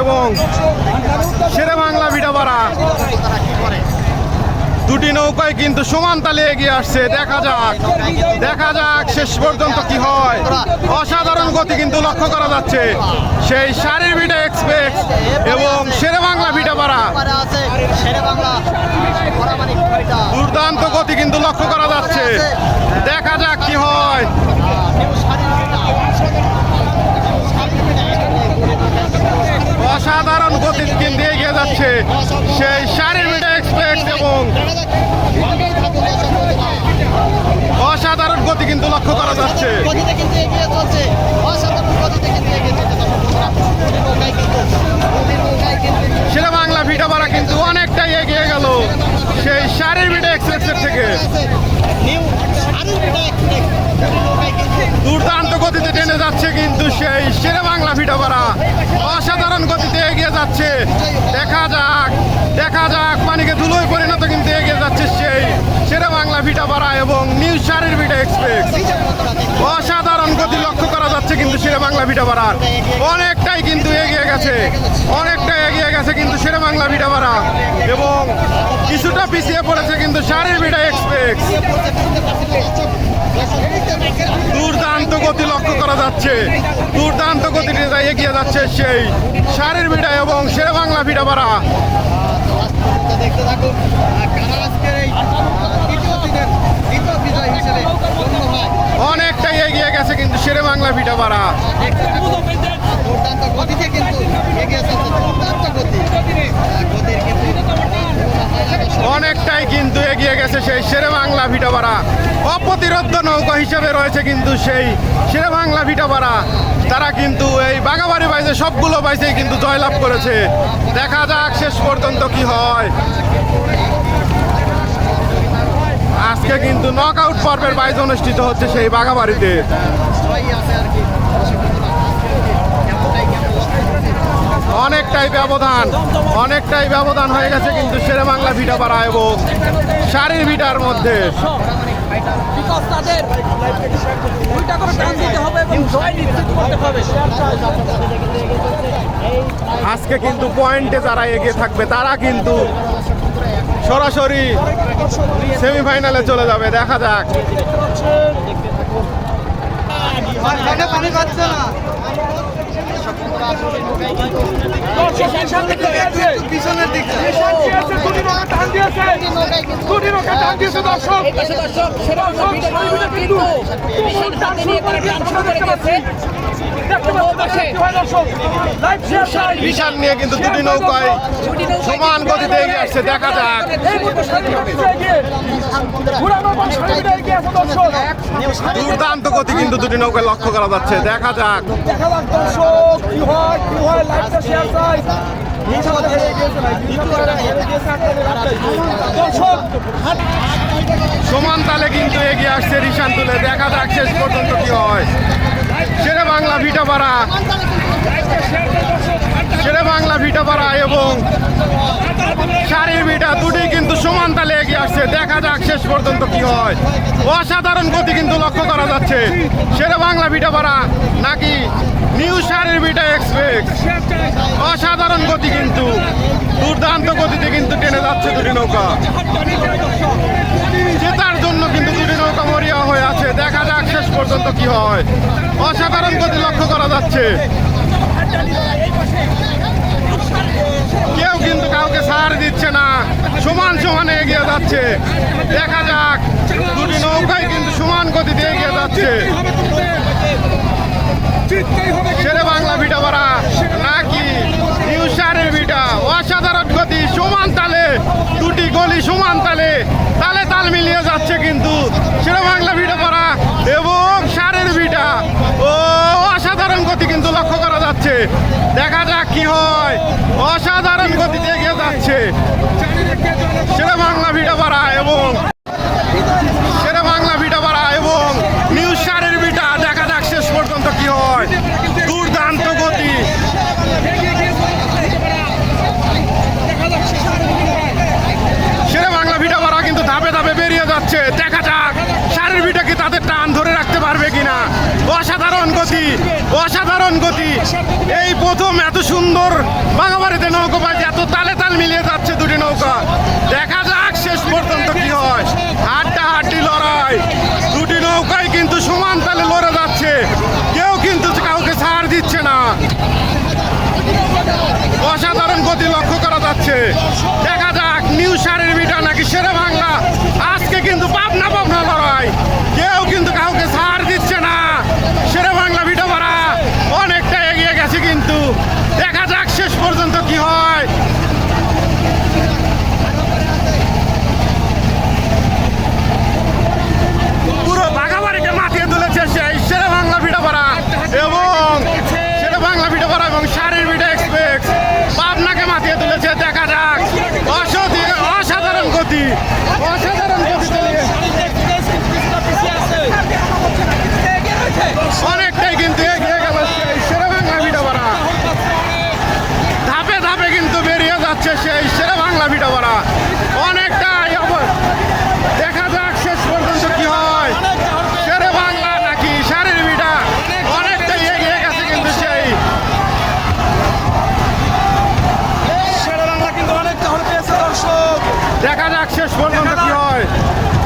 এবং শেরে বাংলা ভিটাপাড়া দুটি নৌকায় কিন্তু সমান তালে এগিয়ে আসছে। দেখা যাক দেখা যাক শেষ পর্যন্ত কি হয়। অসাধারণ গতি কিন্তু লক্ষ্য করা যাচ্ছে। সেই শারীর ভিটা এক্সপ্রেস এবং শেরে বাংলা ভিটাপাড়া দুর্দান্ত গতি কিন্তু লক্ষ্য করা যাচ্ছে। দেখা যাক কি হয় নিউ স্বাধীন কয়টা অসাধারণ গতি কিন্তু এগিয়ে যাচ্ছে সেই শারীর ভিটা এক্সপ্রেস এবং অসাধারণ গতি কিন্তু লক্ষ্য করা যাচ্ছে। গতিতে কিন্তু এগিয়ে চলছে। অসাধারণ গতিতে কিন্তু এগিয়ে চলছে দুটি নৌকায় কিন্তু দুটি নৌকায় কিন্তু শেরে বাংলা ভিটাপাড়া কিন্তু অনেকটাই এগিয়ে গেল। সেই শারীর ভিটা এক্সপ্রেসের থেকে। দুর্দান্ত গতিতে টেনে যাচ্ছে কিন্তু সেই শেরে বাংলা ভিটাপাড়া। অসাধারণ গতিতে এগিয়ে যাচ্ছে। দেখা যাক দেখা যাক পানিকে ধুলোয় পরিণত সেই শেরে বাংলা ভিটাপাড়া এবং নিউ শারীর ভিটা এক্সপ্রেস। অসাধারণ গতি লক্ষ্য করা যাচ্ছে কিন্তু শেরে বাংলা ভিটাপাড়ার অনেকটাই কিন্তু এগিয়ে গেছে। অনেকটাই এগিয়ে গেছে কিন্তু শেরে বাংলা ভিটাপাড়া এবং কিছুটা পিছিয়ে পড়েছে কিন্তু শারীর ভিটা এক্সপ্রেস। দুর্দান্ত গতি লক্ষ্য করা যাচ্ছে। দুর্দান্ত গতিতে এগিয়ে যাচ্ছে সেই শারীর ভিটা এবং সেরা বাংলা ভিড়া পাড়া। দেখতে থাকুন। কারা আজকের এই অনেকটাই এগিয়ে গেছে কিন্তু শেরে বাংলা ভিড়া পাড়া অনেকটাই কিন্তু এগিয়ে গেছে সেই শেরে বাংলা ভিটা পাড়া অপ্রতিরোধ নৌকা হিসেবে রয়েছে কিন্তু সেই শেরে বাংলা ভিটা পাড়া তারা কিন্তু এই বাগাবাড়ি বাইজে সবগুলো বাইজেই কিন্তু জয়লাভ করেছে। দেখা যাক শেষ পর্যন্ত কি হয়। আজকে কিন্তু নক আউট পর্বের বাইজ অনুষ্ঠিত হচ্ছে সেই কিন্তু অনেকটাই ব্যবধান অনেকটাই ব্যবধান হয়ে গেছে কিন্তু শেরে বাংলা ভিটা পাড়া এবং শাড়ির ভিটার মধ্যে। আজকে কিন্তু পয়েন্টে যারা এগিয়ে থাকবে, তারা কিন্তু সরাসরি সেমিফাইনালে চলে যাবে দেখা যাক। পানি পাচ্ছে না পিছনের দিকে বিশাল নিয়ে কিন্তু দুটি নৌকায় সমান গতিতে এগিয়ে আসছে, দেখা যাক। দুর্দান্ত গতি কিন্তু দুটি নৌকায় লক্ষ্য করা যাচ্ছে, দেখা যাক। দর্শক কি হয় কি হয় লাইভটা শেয়ার সমান তালে কিন্তু এগিয়ে আসছে রিশান তুলে। দেখা যাক শেষ পর্যন্ত কি হয়। শেরে বাংলা ভিটাপাড়া শেরে বাংলা ভিটাপাড়া এবং শাড়ির ভিটা দুটি কিন্তু সমান তালে এগিয়ে আসছে। দেখা যাক শেষ পর্যন্ত কি হয়। অসাধারণ গতি কিন্তু লক্ষ্য করা যাচ্ছে। শেরে বাংলা ভিটাপাড়া নাকি নিউ শাড়ির ভিটা এক্সপ্রেস? অসাধারণ গতি কিন্তু। দুর্দান্ত গতিতে কিন্তু টেনে যাচ্ছে দুটি নৌকা। জেতার জন্য কিন্তু দুটি নৌকা মরিয়া হয়ে আছে। দেখা যাক শেষ পর্যন্ত কি হয়। অসাধারণ গতি লক্ষ্য করা যাচ্ছে। কেউ কিন্তু সমান সমানে এগিয়ে যাচ্ছে। দেখা যাক, দুটি নৌকাই কিন্তু সমান গতিতে এগিয়ে যাচ্ছে। শেরে বাংলা ভিটা পাড়া নাকি নিউ শারের ভিটা? অসাধারণ গতি, সমান তালে, দুটি গলি সমান তালে তালে তাল মিলিয়ে যাচ্ছে কিন্তু শেরে বাংলা ভিটা পাড়া এবং সারের ভিটা। ও, অসাধারণ গতি কিন্তু লক্ষ্য করা যাচ্ছে। দেখা যাক কি হয়। অসাধারণ গতিতে এগিয়ে যাচ্ছে। শেরে বাংলা ভিটা পাড়া এবং শেরে বাংলা ভিটা পাড়া এবং নিউজ সারের ভিটা দেখা যাক শেষ পর্যন্ত কি হয়। দুর্দান্ত গতি। শেরে বাংলা ভিটা পাড়া কিন্তু ধাপে ধাপে বেরিয়ে যাচ্ছে। দেখা যাক সারের ভিটা কি তাদের টান ধরে রাখতে পারবে কিনা। অসাধারণ গতি অসাধারণ গতি। এই প্রথম এত সুন্দর হয়েছে। Olha শেষ পর্যন্ত কি হয়?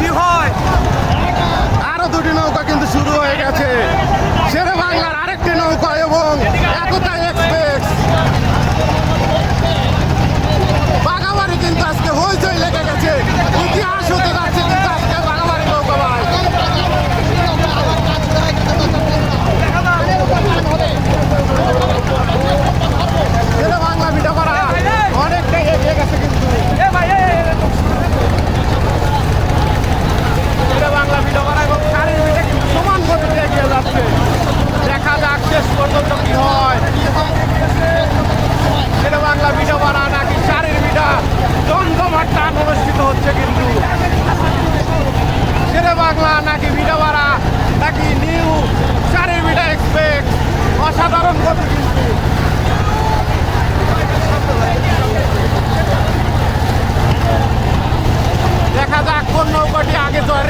কি হয়? আরও দুটি নৌকা কিন্তু শুরু হয়ে গেছে। সেরে বাংলার আরেকটি নৌকা এবং একতায়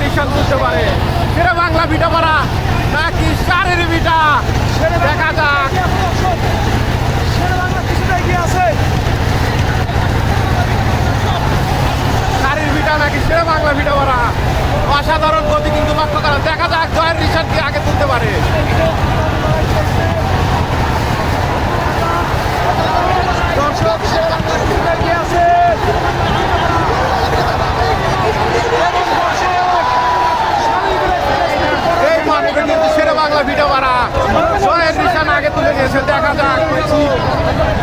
রিকশা তুলতে পারে। সেটা বাংলা ভিটা পারা নাকি সারের ভিটা? দেখা যাক। সারের ভিটা নাকি সেরা বাংলা ভিটা পারা অসাধারণ গতি কিন্তু লক্ষ্য করা দেখা যাক জয়ের রিকশা কি আগে তুলতে পারে। দর্শক কি আছে? পেরেছি